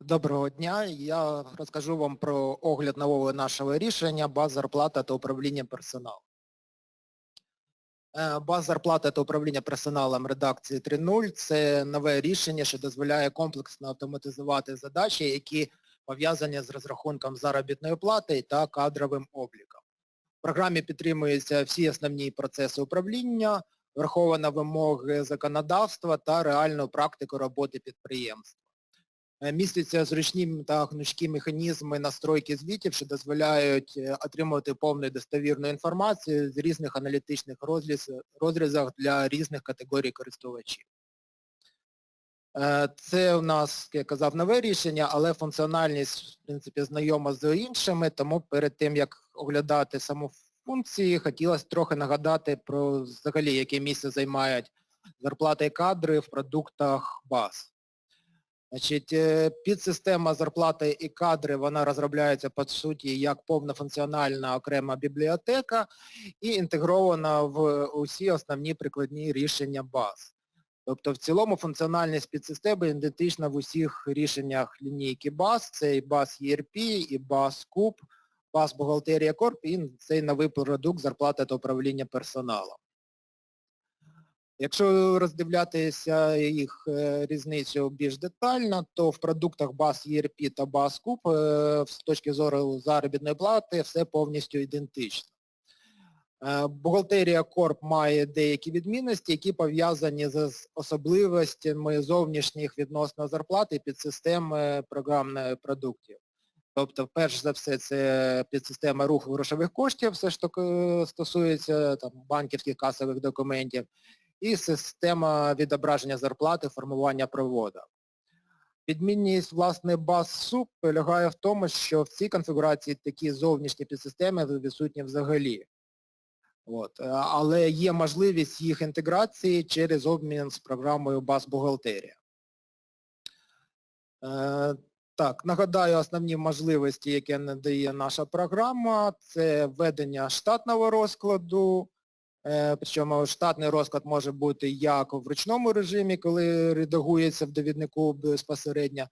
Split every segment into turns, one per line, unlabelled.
Доброго дня. Я розкажу вам про огляд нового нашого рішення баз зарплата та управління персоналом. Е, Баз зарплати та управління персоналом редакції 3.0 це нове рішення, що дозволяє комплексно автоматизувати задачі, які пов'язані з розрахунком заробітної плати та кадровим обліком. В програмі підтримуються всі основні процеси управління, враховано вимоги законодавства та реальну практику роботи підприємств. Е, Містяться зручні та гнучкі механізми настройки звітів, що дозволяють е, отримувати повну достовірну інформацію з різних аналітичних розріз- розрізах для різних категорій користувачів. Е, Це у нас, як я казав, нове рішення, але функціональність, в принципі, знайома з іншими, тому перед тим, як оглядати саму функції, хотілося трохи нагадати про взагалі, яке місце займають зарплати і кадри в продуктах баз. Значить, е, підсистема зарплати і кадри, вона розробляється по суті як повнофункціональна окрема бібліотека і інтегрована в усі основні прикладні рішення баз. Тобто в цілому функціональність підсистеми ідентична в усіх рішеннях лінійки баз. Це і баз ERP, і баз Куб, баз бухгалтерія Корп і цей новий продукт зарплата та управління персоналом. Якщо роздивлятися їх е, різницю більш детально, то в продуктах баз ERP та баз Куб е, з точки зору заробітної плати все повністю ідентично. Е, Бухгалтерія Корп має деякі відмінності, які пов'язані з особливостями зовнішніх відносно зарплати і підсистеми програмних продуктів. Тобто, перш за все, це підсистема руху грошових коштів, все що таки стосується там, банківських касових документів, і система відображення зарплати, формування провода. Відмінність, власне, баз СУП полягає в тому, що в цій конфігурації такі зовнішні підсистеми відсутні взагалі. От. е, Але є можливість їх інтеграції через обмін з програмою баз бухгалтерія. Е, так, нагадаю основні можливості, які надає наша програма. Це введення штатного розкладу, Причому штатний розклад може бути як в ручному режимі, коли редагується в довіднику безпосередньо,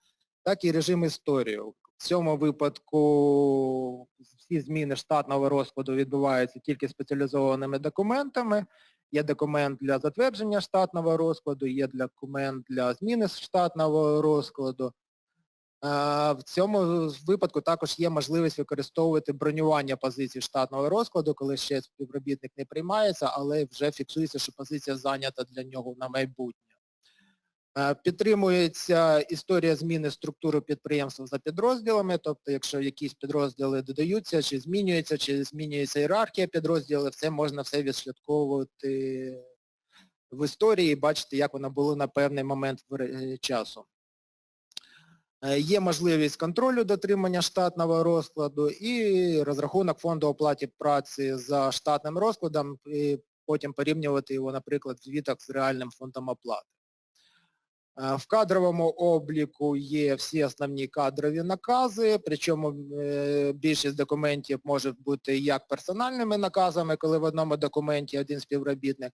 так і режим історію. В цьому випадку всі зміни штатного розкладу відбуваються тільки спеціалізованими документами. Є документ для затвердження штатного розкладу, є документ для зміни штатного розкладу. Е, В цьому випадку також є можливість використовувати бронювання позицій штатного розкладу, коли ще співробітник не приймається, але вже фіксується, що позиція зайнята для нього на майбутнє. Е, Підтримується історія зміни структури підприємства за підрозділами, тобто якщо якісь підрозділи додаються, чи змінюються, чи змінюється ієрархія підрозділів, це можна все відслідковувати в історії і бачити, як воно було на певний момент часу. Е, Є можливість контролю дотримання штатного розкладу і розрахунок фонду оплаті праці за штатним розкладом і потім порівнювати його, наприклад, в звітах з реальним фондом оплати. Е, В кадровому обліку є всі основні кадрові накази, причому е, більшість документів можуть бути як персональними наказами, коли в одному документі один співробітник,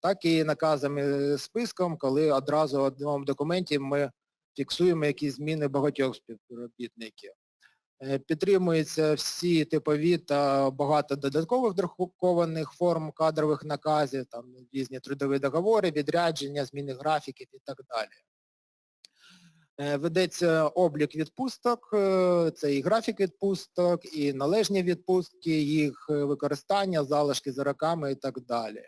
так і наказами списком, коли одразу в одному документі ми фіксуємо якісь зміни багатьох співробітників. Е, Підтримуються всі типові та багато додаткових друкованих форм кадрових наказів, там різні трудові договори, відрядження, зміни графіків і так далі. Е, Ведеться облік відпусток, е, це і графік відпусток, і належні відпустки, їх використання, залишки за роками і так далі.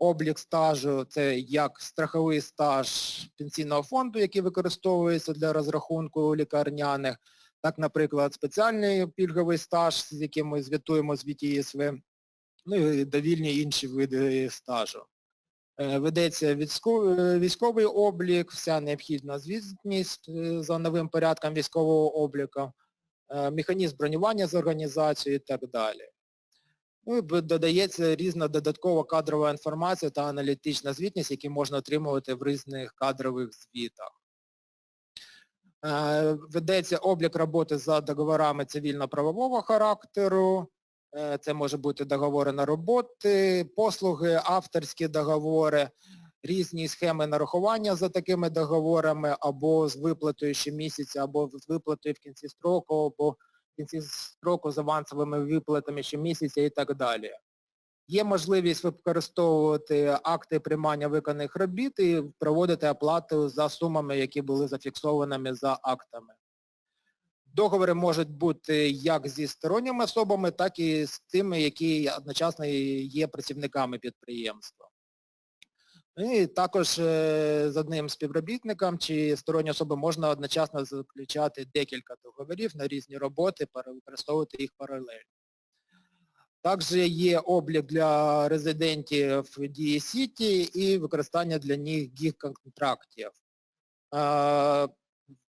Облік стажу це як страховий стаж пенсійного фонду, який використовується для розрахунку лікарняних, так, наприклад, спеціальний пільговий стаж, з яким ми звітуємо звіт ЄСВ, ну і довільні інші види стажу. Е, Ведеться військовий облік, вся необхідна звітність е, за новим порядком військового обліку, е, механізм бронювання з організацією і так далі. Ну додається різна додаткова кадрова інформація та аналітична звітність, які можна отримувати в різних кадрових звітах. Е, Ведеться облік роботи за договорами цивільно-правового характеру. Е, Це може бути договори на роботи, послуги, авторські договори. різні схеми нарахування за такими договорами, або з виплатою щомісяця, або з виплатою в кінці строку, або кінці строку з авансовими виплатами щомісяця і так далі. Є можливість використовувати акти приймання виконаних робіт і проводити оплату за сумами, які були зафіксованими за актами. Договори можуть бути як зі сторонніми особами, так і з тими, які одночасно є працівниками підприємства. І також е, з одним співробітником чи сторонні особи можна одночасно заключати декілька договорів на різні роботи, використовувати їх паралельно. Також є облік для резидентів Дії Сіті і використання для них гіг-контрактів. В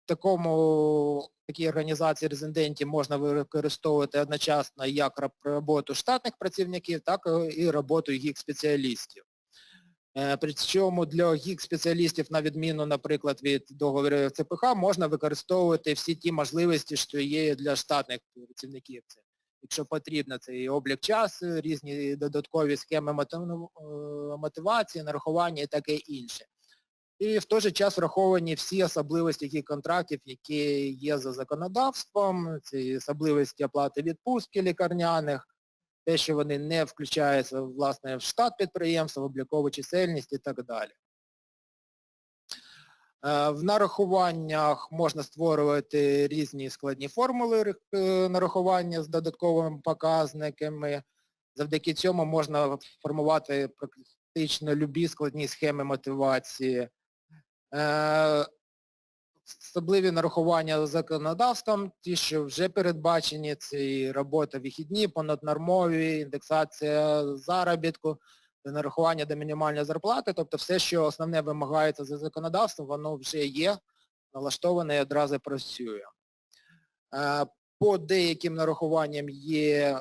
такому, такій організації резидентів можна використовувати одночасно як роботу штатних працівників, так і роботу гіг-спеціалістів. Причому для гіг-спеціалістів, на відміну, наприклад, від договорів ЦПХ, можна використовувати всі ті можливості, що є для штатних працівників. Це якщо потрібно, це і облік часу, різні додаткові схеми мотивації, нарахування і таке інше. І в той же час враховані всі особливості яких контрактів, які є за законодавством, ці особливості оплати відпустки лікарняних, те, що вони не включаються власне в штат підприємства, в облікову чисельність і так далі. В нарахуваннях можна створювати різні складні формули нарахування з додатковими показниками. Завдяки цьому можна формувати практично любі складні схеми мотивації. Особливі нарахування законодавством, ті, що вже передбачені, це і робота вихідні, понаднормові, індексація заробітку, нарахування до мінімальної зарплати, тобто все, що основне вимагається за законодавством, воно вже є, налаштоване і одразу працює. По деяким нарахуванням є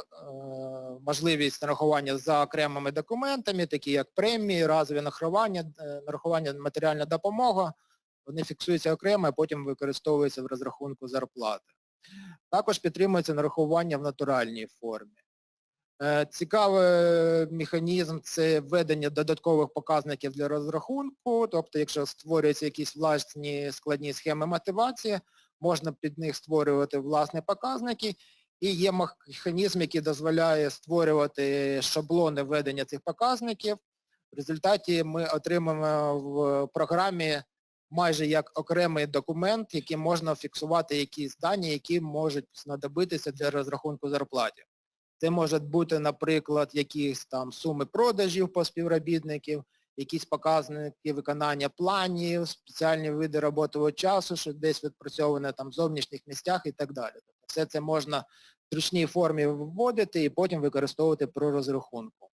можливість нарахування за окремими документами, такі як премії, разові нарахування, нарахування матеріальна допомога, вони фіксуються окремо, а потім використовуються в розрахунку зарплати. Також підтримується нарахування в натуральній формі. Цікавий механізм це введення додаткових показників для розрахунку, тобто якщо створюються якісь власні складні схеми мотивації, можна під них створювати власні показники, і є механізм, який дозволяє створювати шаблони введення цих показників. В результаті ми отримаємо в програмі майже як окремий документ, який можна фіксувати якісь дані, які можуть знадобитися для розрахунку зарплати. Це можуть бути, наприклад, якісь там суми продажів по співробітників, якісь показники виконання планів, спеціальні види робочого часу, що десь відпрацьоване там в зовнішніх місцях і так далі. Тобто все це можна в зручній формі вводити і потім використовувати при розрахунку.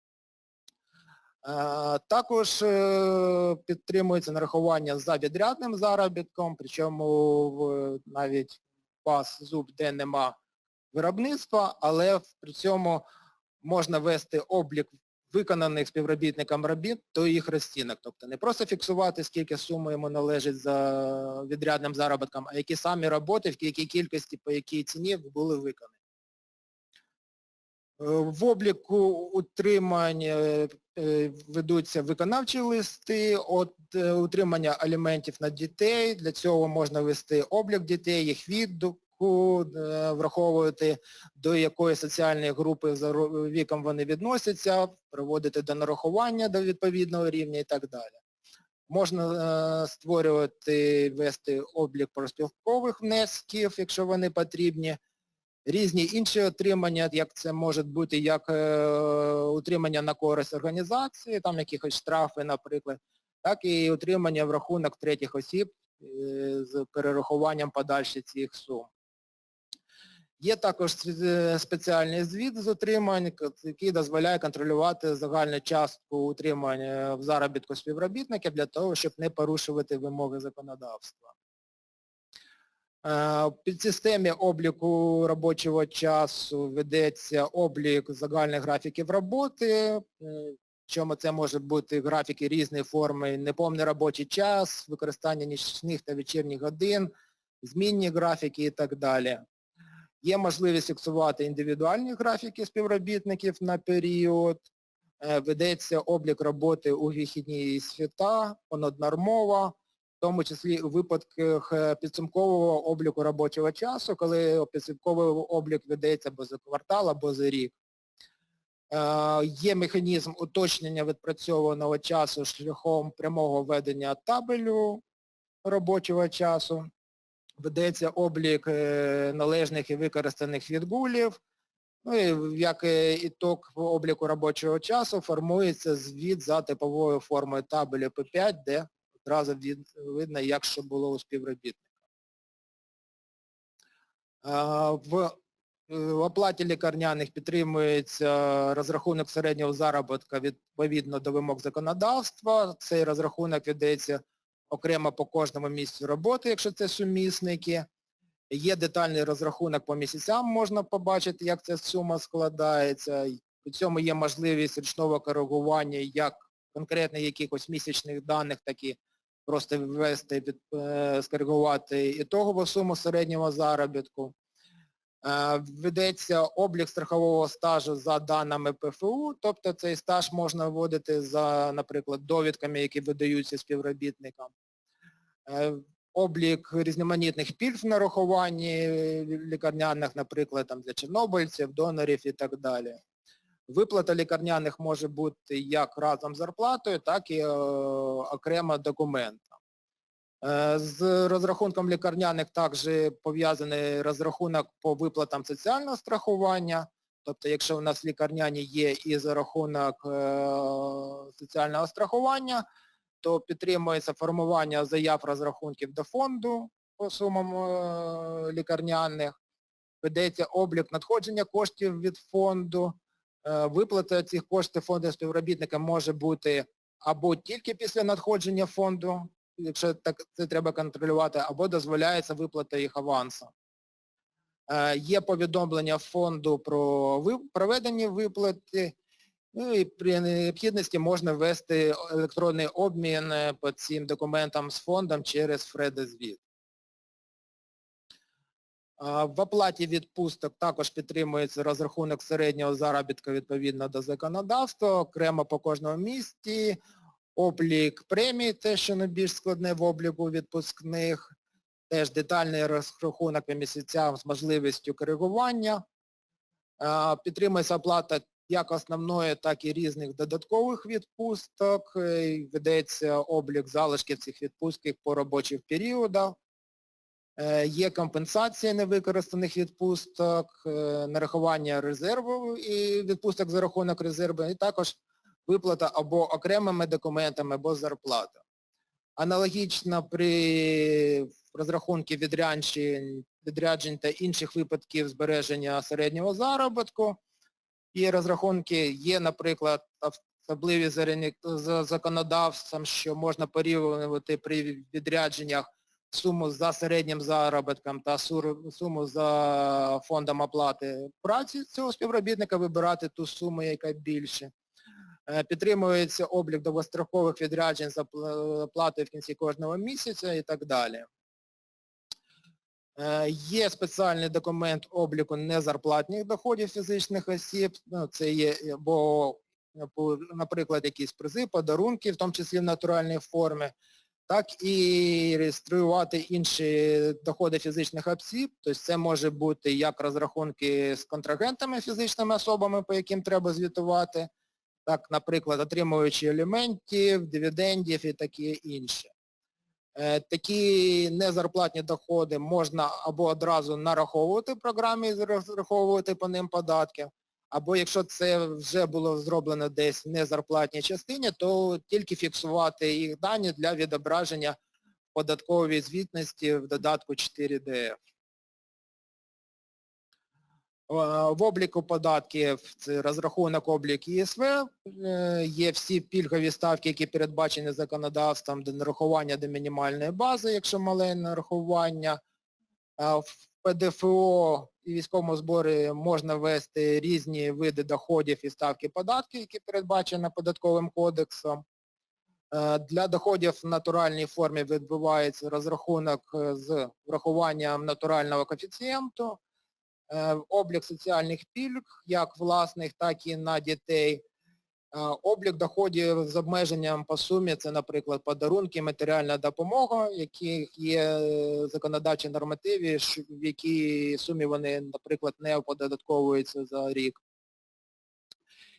Також е, підтримується нарахування за відрядним заробітком, причому навіть вас зуб, де нема виробництва, але при цьому можна вести облік виконаних співробітникам робіт до їх розцінок. Тобто не просто фіксувати, скільки суми йому належить за відрядним заробітком, а які самі роботи, в якій кількості, по якій ціні були виконані. В обліку утримань е, ведуться виконавчі листи, от е, утримання аліментів на дітей, для цього можна вести облік дітей, їх відгук, Е, враховувати, до якої соціальної групи за віком вони відносяться, проводити до нарахування до відповідного рівня і так далі. Можна е, створювати, вести облік проспілкових внесків, якщо вони потрібні. Різні інші отримання, як це може бути як е, утримання на користь організації, там якихось штрафи, наприклад, так і утримання в рахунок третіх осіб з перерахуванням подальших цих сум. Є також е, спеціальний звіт з утримань, який дозволяє контролювати загальну частку утримання в заробітку співробітників для того, щоб не порушувати вимоги законодавства. Е, під системі обліку робочого часу ведеться облік загальних графіків роботи, е, чому це може бути графіки різної форми, неповний робочий час, використання нічних та вечірніх годин, змінні графіки і так далі. Є можливість фіксувати індивідуальні графіки співробітників на період. Е, Ведеться облік роботи у вихідні свята, понаднормова, в тому числі у випадках е, підсумкового обліку робочого часу, коли підсумковий облік ведеться або за квартал, або за рік. Е, Є механізм уточнення відпрацьованого часу шляхом прямого ведення табелю робочого часу. Ведеться облік е, належних і використаних відгулів. Ну і як ітог обліку робочого часу формується звіт за типовою формою табелю П5, де одразу видно, як що було у співробітника. В е, в оплаті лікарняних підтримується розрахунок середнього заробітка відповідно до вимог законодавства. Цей розрахунок ведеться окремо по кожному місцю роботи, якщо це сумісники. Є детальний розрахунок по місяцям, можна побачити, як ця сума складається. У цьому є можливість ручного коригування як конкретно якихось місячних даних, так і просто ввести, від- е, скоригувати ітогову суму середнього заробітку. Е, Ведеться облік страхового стажу за даними ПФУ, тобто цей стаж можна вводити за, наприклад, довідками, які видаються співробітникам. Е, Облік різноманітних пільг в нарахуванні лікарняних, наприклад, там, для чорнобильців, донорів і так далі. Виплата лікарняних може бути як разом з зарплатою, так і е, окремо документом. Е, З розрахунком лікарняних також пов'язаний розрахунок по виплатам соціального страхування. Тобто, якщо у нас лікарняні є і за рахунок е, соціального страхування, то підтримується формування заяв розрахунків до фонду по сумам лікарняних, ведеться облік надходження коштів від фонду, виплата цих коштів фонду співробітника може бути або тільки після надходження фонду, якщо так це треба контролювати, або дозволяється виплата їх авансом. Е, Є повідомлення фонду про проведення виплати, ну і при необхідності можна ввести електронний обмін е, по цим документам з фондом через Фредозвіт. В оплаті відпусток також підтримується розрахунок середнього заробітку відповідно до законодавства, окремо по кожному місті, облік премій, те, що найбільш складне в обліку відпускних, теж детальний розрахунок по місяцям з можливістю коригування. Підтримується оплата як основної, так і різних додаткових відпусток. е, Ведеться облік залишків цих відпустків по робочих періодах. Е, Є компенсація невикористаних відпусток, е, нарахування резерву і відпусток за рахунок резерву, і також виплата або окремими документами, або зарплата. Аналогічно при розрахунку відряджень, відряджень та інших випадків збереження середнього заробітку. І розрахунки є, наприклад, особливі за за законодавством, що можна порівнювати при відрядженнях суму за середнім заробітком та суму за фондом оплати праці цього співробітника, вибирати ту суму, яка більше. Е, Підтримується облік довгострокових відряджень за пла- платою в кінці кожного місяця і так далі. Е, Є спеціальний документ обліку незарплатних доходів фізичних осіб. Ну, Це є або, або, наприклад, якісь призи, подарунки, в тому числі в натуральній формі, так і реєструвати інші доходи фізичних осіб. Тобто це може бути як розрахунки з контрагентами, фізичними особами, по яким треба звітувати, так, наприклад, отримуючи елементів, дивідендів і таке інше. Е, Такі незарплатні доходи можна або одразу нараховувати в програмі і розраховувати по ним податки, або якщо це вже було зроблено десь в незарплатній частині, то тільки фіксувати їх дані для відображення в податковій звітності в додатку 4DF. Е, В обліку податків це розрахунок облік ЄСВ, е, є всі пільгові ставки, які передбачені законодавством до нарахування до мінімальної бази, якщо мале нарахування. ПДФО і військовому зборі можна ввести різні види доходів і ставки податків, які передбачені податковим кодексом. Е, Для доходів в натуральній формі відбувається розрахунок е, з врахуванням натурального коефіцієнту, е, облік соціальних пільг, як власних, так і на дітей. Облік доходів з обмеженням по сумі це, наприклад, подарунки, матеріальна допомога, яких є законодавчі нормативи, в якій сумі вони, наприклад, не оподатковуються за рік.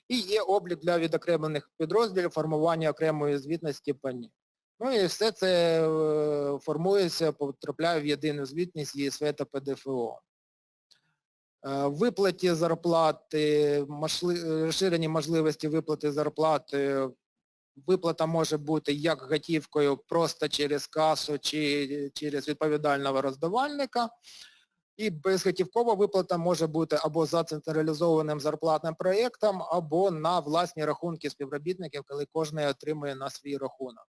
І є облік для відокремлених підрозділів, формування окремої звітності по ній. Ну і все це е, формується, потрапляє в єдину звітність ЄСВ та ПДФО. Е, Виплаті зарплати, розширені можливості виплати зарплати. Виплата може бути як готівкою просто через касу чи через відповідального роздавальника. І безготівкова виплата може бути або за централізованим зарплатним проєктом, або на власні рахунки співробітників, коли кожен отримує на свій рахунок.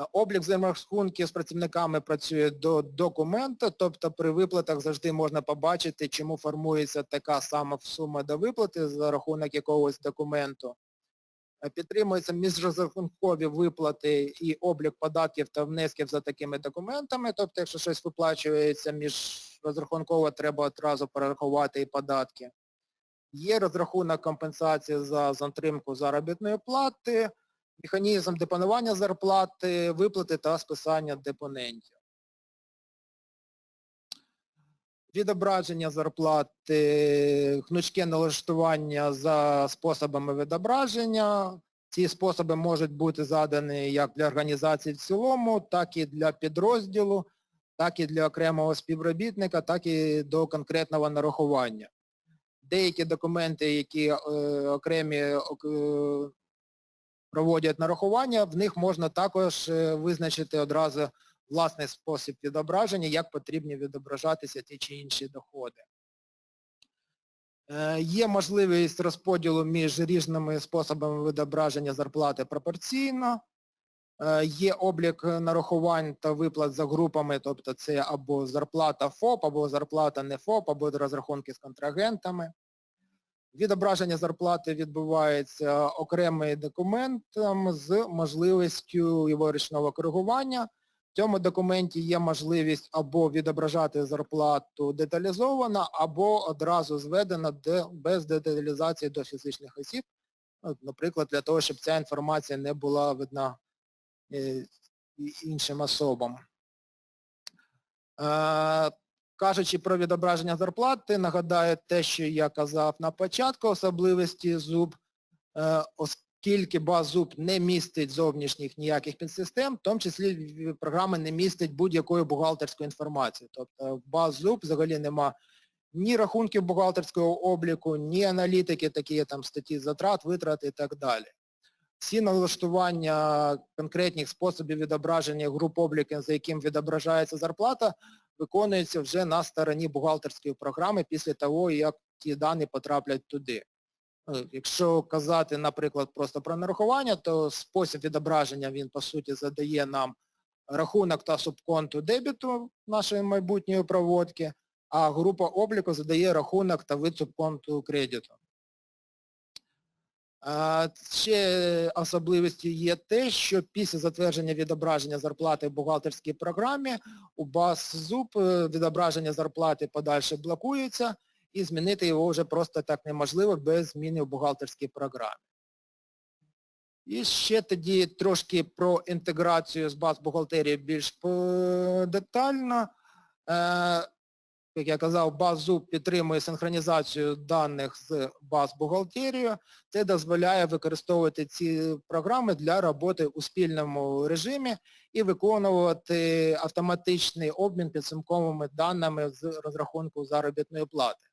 Е, Облік взаєморахунків з працівниками працює до документу, тобто при виплатах завжди можна побачити, чому формується така сама сума до виплати за рахунок якогось документу. Е, Підтримуються міжрозрахункові виплати і облік податків та внесків за такими документами, тобто якщо щось виплачується міжрозрахунково, треба одразу перерахувати і податки. Є розрахунок компенсації за затримку заробітної плати, механізм депонування зарплати, виплати та списання депонентів. Відображення зарплати, гнучке налаштування за способами відображення. Ці способи можуть бути задані як для організації в цілому, так і для підрозділу, так і для окремого співробітника, так і до конкретного нарахування. Деякі документи, які е, окремі е, проводять нарахування, в них можна також е, визначити одразу власний спосіб відображення, як потрібні відображатися ті чи інші доходи. Е, Є можливість розподілу між різними способами відображення зарплати пропорційно. Е, Є облік нарахувань та виплат за групами, тобто це або зарплата ФОП, або зарплата не ФОП, або розрахунки з контрагентами. Відображення зарплати відбувається окремим документом з можливістю його річного коригування. В цьому документі є можливість або відображати зарплату деталізовано, або одразу зведено без деталізації до фізичних осіб. Наприклад, для того, щоб ця інформація не була видна е, іншим особам. Кажучи про відображення зарплати, нагадаю те, що я казав на початку, особливості ЗУБ, е, оскільки баз ЗУБ не містить зовнішніх ніяких підсистем, в тому числі програма не містить будь-якої бухгалтерської інформації. Тобто в баз ЗУБ взагалі нема ні рахунків бухгалтерського обліку, ні аналітики, такі там статті затрат, витрат і так далі. Всі налаштування конкретних способів відображення груп обліку, за яким відображається зарплата, виконується вже на стороні бухгалтерської програми після того, як ті дані потраплять туди. Е, Якщо казати, наприклад, просто про нарахування, то спосіб відображення він, по суті, задає нам рахунок та субконту дебіту нашої майбутньої проводки, а група обліку задає рахунок та вид субконту кредиту. Ще особливістю є те, що після затвердження відображення зарплати в бухгалтерській програмі у баз ЗУП е, відображення зарплати подальше блокується і змінити його вже просто так неможливо без зміни в бухгалтерській програмі. І ще тоді трошки про інтеграцію з баз бухгалтерії більш детально. Як я казав, баз ЗУП підтримує синхронізацію даних з баз бухгалтерією. Це дозволяє використовувати ці програми для роботи у спільному режимі і виконувати автоматичний обмін підсумковими даними з розрахунку заробітної плати.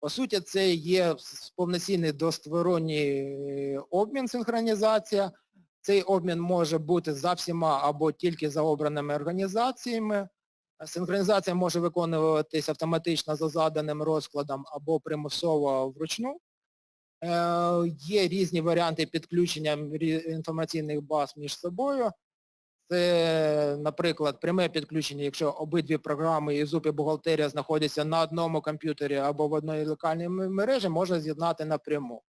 По суті, це є повноцінний двосторонній е, обмін, синхронізація. Цей обмін може бути за всіма або тільки за обраними організаціями. Синхронізація може виконуватись автоматично за заданим розкладом або примусово вручну. Е, Є різні варіанти підключення інформаційних баз між собою. Це, наприклад, пряме підключення, якщо обидві програми і ЗУП і бухгалтерія знаходяться на одному комп'ютері або в одній локальній мережі, можна з'єднати напряму.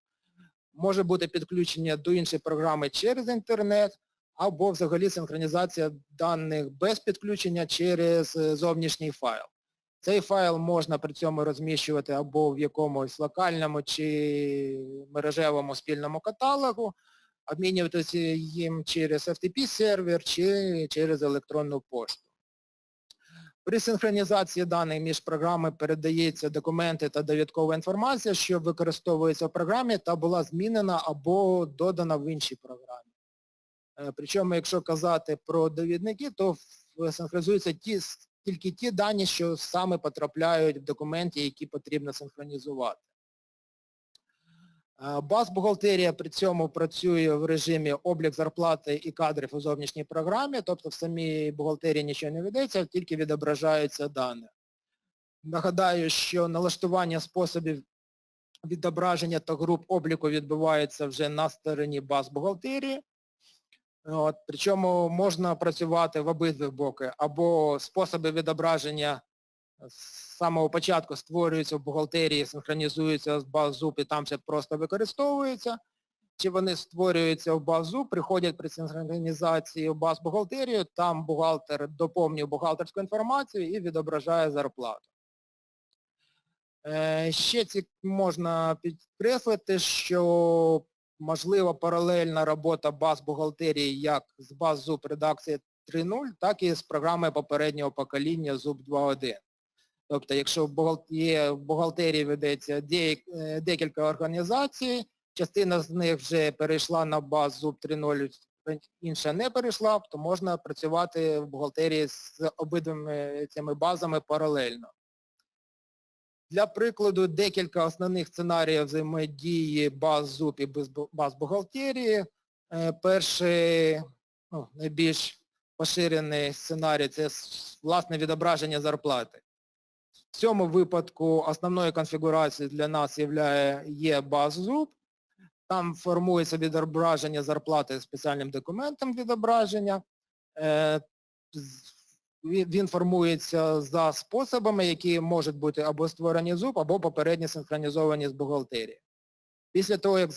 Може бути підключення до іншої програми через інтернет, або взагалі синхронізація даних без підключення через е, зовнішній файл. Цей файл можна при цьому розміщувати або в якомусь локальному чи мережевому спільному каталогу, обмінюватися їм через FTP-сервер чи через електронну пошту. При синхронізації даних між програмами передається документи та довідкова інформація, що використовується в програмі та була змінена або додана в іншій програмі. Е, Причому, якщо казати про довідники, то синхронізуються ті, тільки ті дані, що саме потрапляють в документі, які потрібно синхронізувати. Е, Баз-бухгалтерія при цьому працює в режимі облік зарплати і кадрів у зовнішній програмі, тобто в самій бухгалтерії нічого не ведеться, тільки відображаються дані. Нагадаю, що налаштування способів відображення та груп обліку відбувається вже на стороні баз бухгалтерії. От, причому можна працювати в обидві боки, або способи відображення з самого початку створюються в бухгалтерії, синхронізуються з базу і там все просто використовується, чи вони створюються в базу, приходять при синхронізації в баз бухгалтерію, там бухгалтер доповнює бухгалтерську інформацію і відображає зарплату. Е, Ще ці можна підкреслити, що можлива паралельна робота баз бухгалтерії як з баз ЗУП редакції 3.0, так і з програми попереднього покоління ЗУП 2.1. Тобто, якщо в бухгалтерії ведеться е, декілька організацій, частина з них вже перейшла на баз ЗУП 3.0, інша не перейшла, то можна працювати в бухгалтерії з обидвими цими базами паралельно. Для прикладу, декілька основних сценаріїв взаємодії баз ЗУП і баз бухгалтерії. Е, Перший, ну, найбільш поширений сценарій це власне відображення зарплати. В цьому випадку основною конфігурацією для нас є, баз ЗУП. Там формується відображення зарплати спеціальним документом відображення. Він формується за способами, які можуть бути або створені ЗУП, або попередньо синхронізовані з бухгалтерії. Після того, як е,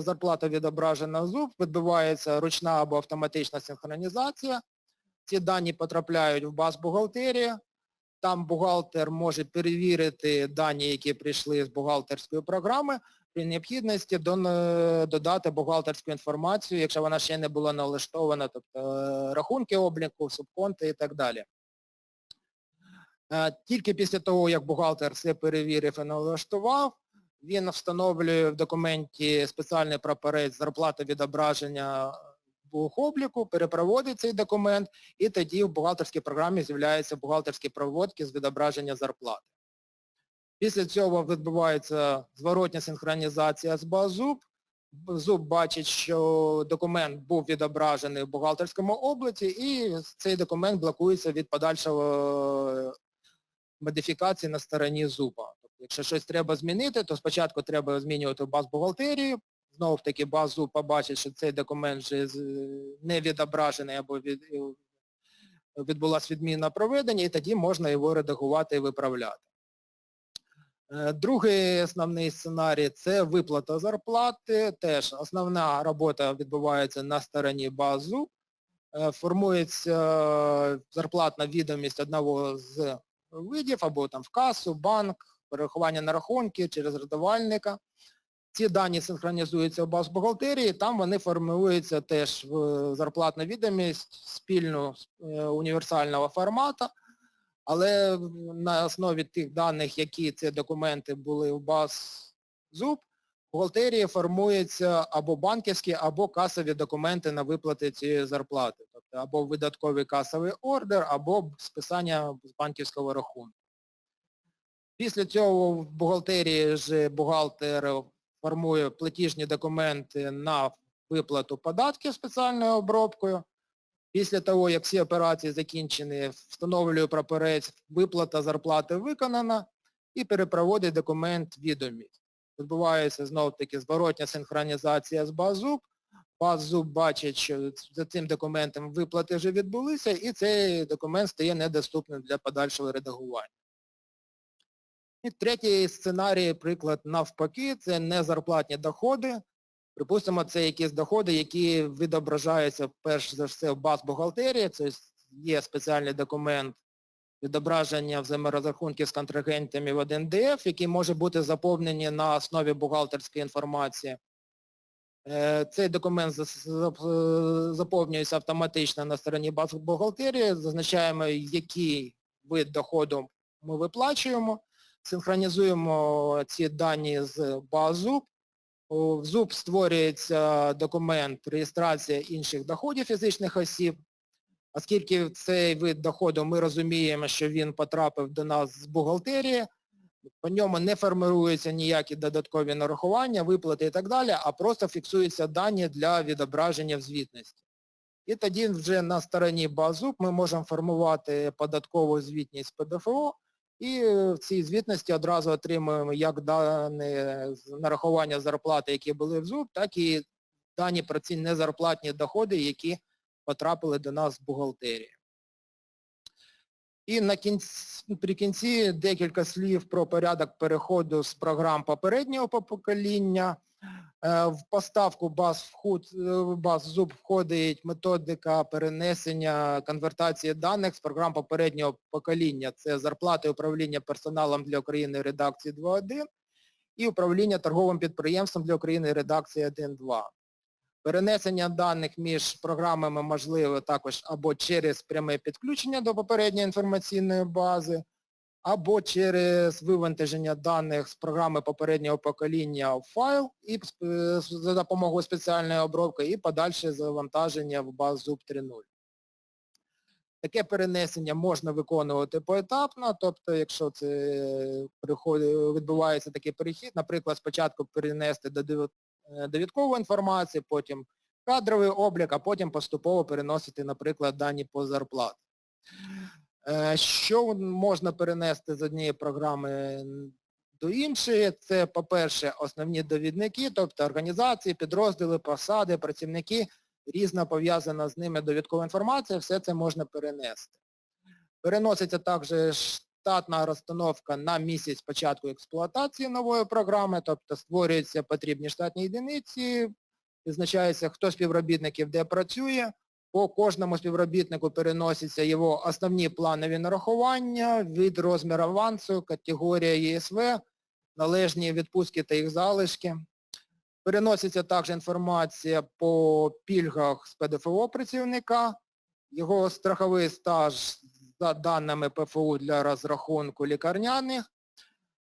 зарплата відображена в ЗУП, відбувається ручна або автоматична синхронізація. Ці дані потрапляють в баз бухгалтерії. Там бухгалтер може перевірити дані, які прийшли з бухгалтерської програми, при необхідності додати бухгалтерську інформацію, якщо вона ще не була налаштована, тобто е, рахунки обліку, субконти і так далі. Е, Тільки після того, як бухгалтер все перевірив і налаштував, він встановлює в документі спеціальний прапорець зарплати відображення бухобліку, перепроводить цей документ, і тоді в бухгалтерській програмі з'являються бухгалтерські проводки з відображення зарплати. Після цього відбувається зворотня синхронізація з базуб. Зуб бачить, що документ був відображений в бухгалтерському обліці і цей документ блокується від подальшого модифікації на стороні зуба. Тобто, якщо щось треба змінити, то спочатку треба змінювати баз бухгалтерії, знову таки баз побачить, що цей документ вже не відображений або від, відбулася відміна проведення, і тоді можна його редагувати і виправляти. Е, Другий основний сценарій це виплата зарплати. Теж основна робота відбувається на стороні базу. Е, Формується зарплатна відомість одного з видів, або там в касу, банк, перерахування на рахунки через рядувальника. Ці дані синхронізуються в баз бухгалтерії, там вони формуються теж в зарплатну відомість спільну е, універсального формату. Але на основі тих даних, які ці документи були в баз ЗУБ, бухгалтерії формуються або банківські, або касові документи на виплати цієї зарплати. Тобто або видатковий касовий ордер, або списання з банківського рахунку. Після цього в бухгалтерії ж бухгалтер формує платіжні документи на виплату податків спеціальною обробкою. Після того, як всі операції закінчені, встановлює прапорець, виплата зарплати виконана і перепроводить документ відомість. Відбувається знов-таки зворотня синхронізація з базуб. Базуб бачить, що за цим документом виплати вже відбулися, і цей документ стає недоступним для подальшого редагування. І третій сценарій, приклад навпаки, це незарплатні доходи. Припустимо, це якісь доходи, які відображаються перш за все в баз бухгалтерії, це є спеціальний документ відображення взаєморозрахунків з контрагентами в 1ДФ, які може бути заповнені на основі бухгалтерської інформації. Е, Цей документ заповнюється автоматично на стороні бухгалтерії, зазначаємо, який вид доходу ми виплачуємо, синхронізуємо ці дані з базу. В ЗУБ створюється документ реєстрація інших доходів фізичних осіб. Оскільки цей вид доходу ми розуміємо, що він потрапив до нас з бухгалтерії, по ньому не формируються ніякі додаткові нарахування, виплати і так далі, а просто фіксуються дані для відображення в звітності. І тоді вже на стороні базу ми можемо формувати податкову звітність ПДФО, і е, в цій звітності одразу отримуємо як дані нарахування зарплати, які були в ЗУБ, так і дані про ці незарплатні доходи, які потрапили до нас з бухгалтерії. І на кінці, наприкінці декілька слів про порядок переходу з програм попереднього покоління. Е, В поставку баз вход, е, баз ЗУБ входить методика перенесення конвертації даних з програм попереднього покоління. Це зарплати управління персоналом для України редакції 2.1 і управління торговим підприємством для України редакції 1.2. Перенесення даних між програмами можливо також або через пряме підключення до попередньої інформаційної бази, або через вивантаження даних з програми попереднього покоління в файл і за допомогою спеціальної обробки і подальше завантаження в базу 3.0. Таке перенесення можна виконувати поетапно, тобто якщо це відбувається такий перехід, наприклад, спочатку перенести до е, довідкову інформацію, потім кадровий облік, а потім поступово переносити, наприклад, дані по зарплат. Е, Що можна перенести з однієї програми до іншої? Це, по-перше, основні довідники, тобто організації, підрозділи, посади, працівники, різна пов'язана з ними довідкова інформація, все це можна перенести. Переноситься також штатна розстановка на місяць початку експлуатації нової програми, тобто створюються потрібні штатні одиниці, визначається, хто співробітників де працює, по кожному співробітнику переносяться його основні планові нарахування, від розміру авансу, категорія ЄСВ, належні відпустки та їх залишки. Переноситься також інформація по пільгах з ПДФО працівника, його страховий стаж за даними ПФУ для розрахунку лікарняних,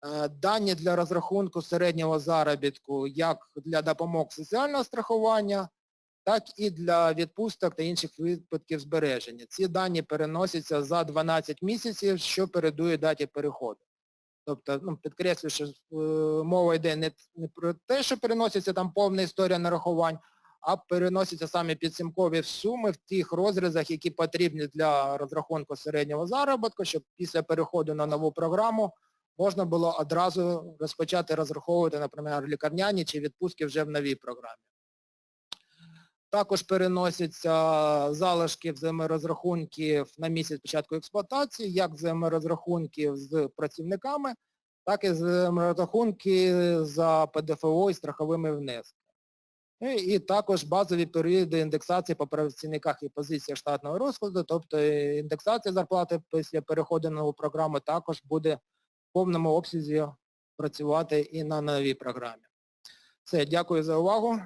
е, дані для розрахунку середнього заробітку як для допомог соціального страхування, так і для відпусток та інших випадків збереження. Ці дані переносяться за 12 місяців, що передує даті переходу. Тобто, ну, підкреслюю, що е, мова йде не, про те, що переноситься там повна історія нарахувань, а переносяться саме підсумкові суми в тих розрізах, які потрібні для розрахунку середнього заробітку, щоб після переходу на нову програму можна було одразу розпочати розраховувати, наприклад, лікарняні чи відпустки вже в новій програмі. Також переносяться залишки взаєморозрахунків на місяць початку експлуатації, як взаєморозрахунків з працівниками, так і взаєморозрахунки за ПДФО і страховими внесками. Ну, І також базові періоди індексації по працівниках і позиціях штатного розкладу, тобто індексація зарплати після переходу на нову програму також буде в повному обсязі працювати і на новій програмі. Все, дякую за увагу.